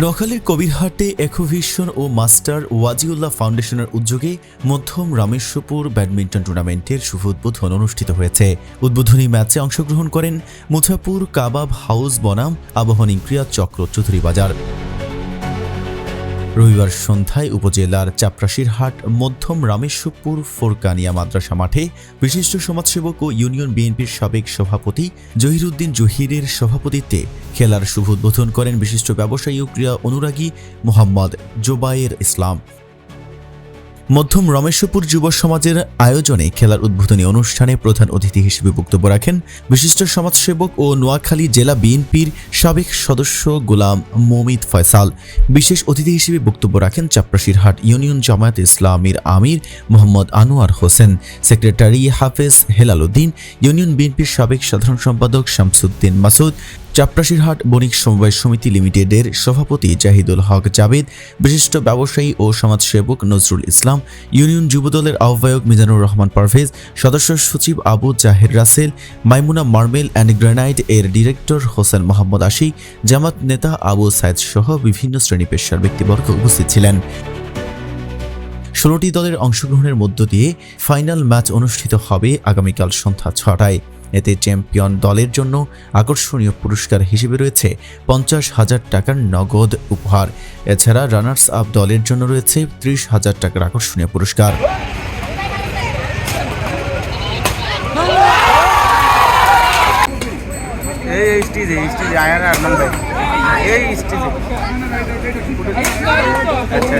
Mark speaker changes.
Speaker 1: নোয়াখালীর কবিরহাটে একোভিশন ও মাস্টার ওয়াজিউল্লাহ ফাউন্ডেশনের উদ্যোগে মধ্যম রামেশ্বরপুর ব্যাডমিন্টন টুর্নামেন্টের শুভ উদ্বোধন অনুষ্ঠিত হয়েছে। উদ্বোধনী ম্যাচে অংশগ্রহণ করেন মুথাপুর কাবাব হাউস বনাম, আবাহনী ক্রিয়া চক্র চৌধুরী বাজার। রবিবার সন্ধ্যায় উপজেলার চাপরাশিরহাট, মধ্যম রামেশ্বরপুর, ফোরকানিয়া মাদ্রাসা মাঠে বিশিষ্ট সমাজসেবক ও ইউনিয়ন বিএনপির সাবেক সভাপতি জহিরুদ্দিন জহিরের সভাপতিত্বে খেলার শুভ উদ্বোধন করেন বিশিষ্ট ব্যবসায়ী ও ক্রীড়া অনুরাগী মোহাম্মদ জোবায়ের ইসলাম। মধ্যম রমেশ্বরপুর যুব সমাজের আয়োজনে খেলার উদ্বোধনী অনুষ্ঠানে প্রধান অতিথি হিসেবে বক্তব্য রাখেন বিশিষ্ট সমাজসেবক ও নোয়াখালী জেলা বিএনপির সাবেক সদস্য গোলাম মমিদ ফয়সাল। বিশেষ অতিথি হিসেবে বক্তব্য রাখেন চাপরাশিরহাট ইউনিয়ন জামায়াত ইসলামীর আমির মোহাম্মদ আনোয়ার হোসেন, সেক্রেটারি হাফেজ হেলাল উদ্দিন, ইউনিয়ন বিএনপির সাবেক সাধারণ সম্পাদক শামসুদ্দিন মাসুদ চাপরাশিরহাট বণিক সমবায় সমিতি লিমিটেডের সভাপতি জাহিদুল হক জাবেদ, বিশিষ্ট ব্যবসায়ী ও সমাজসেবক নজরুল ইসলাম, ইউনিয়ন যুবদলের আহ্বায়ক মিজানুর রহমান পারভেজ, সদস্য সচিব Abu Zaher Rasel, Maimuna marble and granite এর ডিরেক্টর হোসেন মোহাম্মদ আশিক জামাত নেতা আবু সাইদ সহ বিভিন্ন শ্রেণি পেশার ব্যক্তিবর্গ উপস্থিত ছিলেন। ষোলোটি দলের অংশগ্রহণের মধ্য দিয়ে ফাইনাল ম্যাচ অনুষ্ঠিত হবে আগামীকাল সন্ধ্যা ছটায়। এতে চ্যাম্পিয়ন দলের জন্য আকর্ষণীয় পুরস্কার হিসেবে রয়েছে পঞ্চাশ হাজার টাকার নগদ উপহার এছাড়া রানার্স আপ দলের জন্য রয়েছে ত্রিশ হাজার টাকার আকর্ষণীয় পুরস্কার
Speaker 2: আচ্ছা